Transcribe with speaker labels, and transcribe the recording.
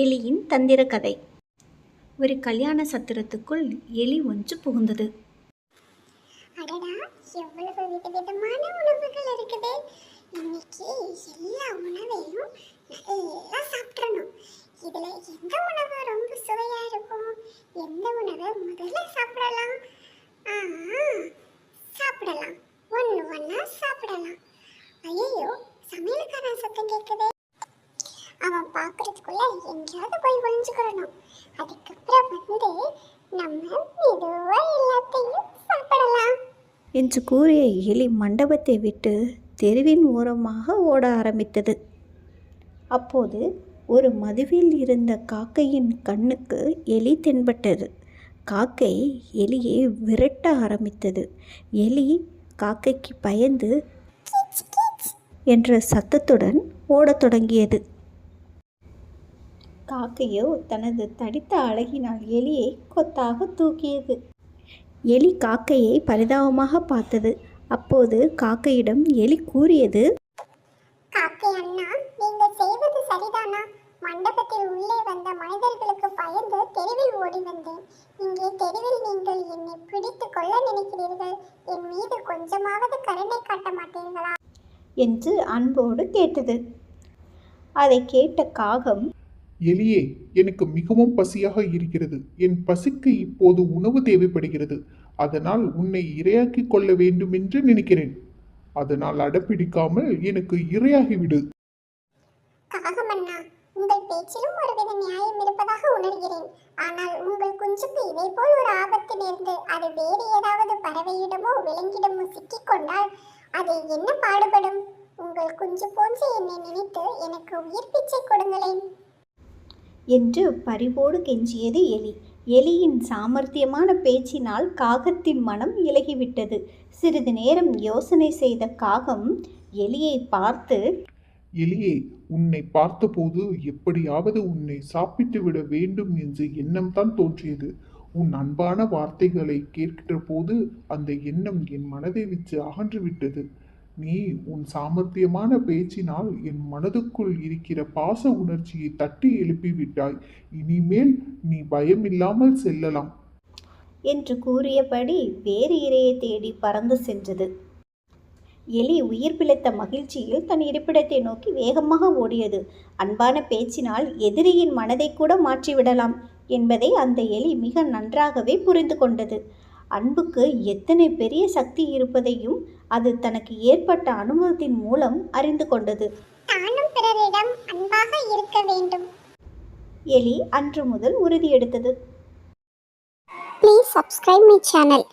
Speaker 1: எலியின் தந்திர கதை ஒரு கல்யாண சத்திரத்துக்குள் எலி ஒன்று புகுந்தது.
Speaker 2: அடடா எவ்வளவு விதவிதமான உணவுகள் இருக்குது. இன்னைக்கு எல்லா உணவையும் நல்லா சாப்பிடணும். இதுல எந்த உணவு ரொம்ப சுவையா இருக்கும்? எந்த உணவை முதல்ல சாப்பிடலாம்? ஆ சாப்பிடலாம். ஒன்று ஒன்றா சாப்பிடலாம். ஐயோ சமையலுக்காரன் சத்தம் கேட்குதே எங்கேயாவது போய் ஒளிஞ்சுக்கிடணும் அதுக்கப்புறம் வந்து நம்ம மெதுவாக எல்லாத்தையும் சாப்பிடலாம்.
Speaker 1: என்று கூறிய எலி மண்டபத்தை விட்டு தெருவின் ஓரமாக ஓட ஆரம்பித்தது. அப்போது ஒரு மதுவில் இருந்த காக்கையின் கண்ணுக்கு எலி தென்பட்டது. காக்கை எலியை விரட்ட ஆரம்பித்தது. எலி காக்கைக்கு பயந்து என்ற சத்தத்துடன் ஓடத் தொடங்கியது. காக்கையோ தனது தடித்த அழகினால் எலியை கொத்தாக தூக்கியது. எலி காக்கையை பரிதாபமாக பார்த்தது. அப்போது காக்கையிடம் எலி கூறியது
Speaker 2: காக்கை அண்ணா நீங்கள் செய்வது சரிதானா? மண்டபத்தில் உள்ளே வந்த மனிதர்களுக்கு பயந்து தெருவில் ஓடி வந்தேன். இங்கே தெருவில் நீங்கள் என்னை பிடித்து கொள்ள நினைக்கிறீர்கள். என் மீது கொஞ்சமாவது கருணை காட்ட மாட்டீர்களா?
Speaker 1: என்று அன்போடு கேட்டது. அதை கேட்ட காகம்
Speaker 3: எலியே எனக்கு மிகவும் பசியாக இருக்கிறது. என் பசிக்கு இப்போது உணவு தேவைப்படுகிறது. அதனால் உன்னை இரையாக்கிக் கொள்ள வேண்டுமென்று நினைக்கிறேன். அதனால் அடப்பிடிக்காமல் எனக்கு இரையாகிவிடு.
Speaker 2: காகமண்ணா உங்கள் பேச்சிலும் ஒருவித நியாயம் இருப்பதாக உணர்கிறேன். ஆனால் உங்கள் குஞ்சுக்கு இதை போல் ஒரு ஆபத்து நேர்ந்து அது வேறு ஏதாவது பறவையிடமோ விலங்கிடமோ சிக்கிக்கொண்டால் அது என்ன பாடுபடும்? உங்கள் குஞ்சு போன்று என்னை நினைத்து எனக்கு உயிர் பிச்சை கொடுங்களேன்.
Speaker 1: என்று பரிவோடு கெஞ்சியது எலி. எலியின் சாமர்த்தியமான பேச்சினால் காகத்தின் மனம் இலகிவிட்டது. சிறிது நேரம் யோசனை செய்த காகம் எலியை பார்த்து
Speaker 3: எலியே உன்னை பார்த்தபோது எப்படியாவது உன்னை சாப்பிட்டு விட வேண்டும் என்று எண்ணம்தான் தோன்றியது. உன் அன்பான வார்த்தைகளை கேட்கிற போது அந்த எண்ணம் என் மனதை விட்டு அகன்று விட்டது. நீ உன் சாமர்த்தியமான பேச்சினால் என் மனதுக்குள் இருக்கிற பாச உணர்ச்சியை தட்டி எழுப்பிவிட்டாய். இனிமேல் நீ பயமில்லாமல் செல்லலாம்.
Speaker 1: என்று கூறியபடி வேறு இரையை தேடி பறந்து சென்றது. எலி உயிர் பிழைத்த மகிழ்ச்சியில் தன் இருப்பிடத்தை நோக்கி வேகமாக ஓடியது. அன்பான பேச்சினால் எதிரியின் மனதை கூட மாற்றிவிடலாம் என்பதை அந்த எலி மிக நன்றாகவே புரிந்து கொண்டது. அன்புக்கு எத்தனை பெரிய சக்தி இருப்பதையும் அது தனக்கு ஏற்பட்ட அனுபவத்தின் மூலம் அறிந்து கொண்டது.
Speaker 2: தானும் பிறரிடம் அன்பாக இருக்க வேண்டும்.
Speaker 1: எலி அன்று முதல் உறுதி எடுத்தது
Speaker 2: ப்ளீஸ் சப்ஸ்கிரைப் மை சேனல்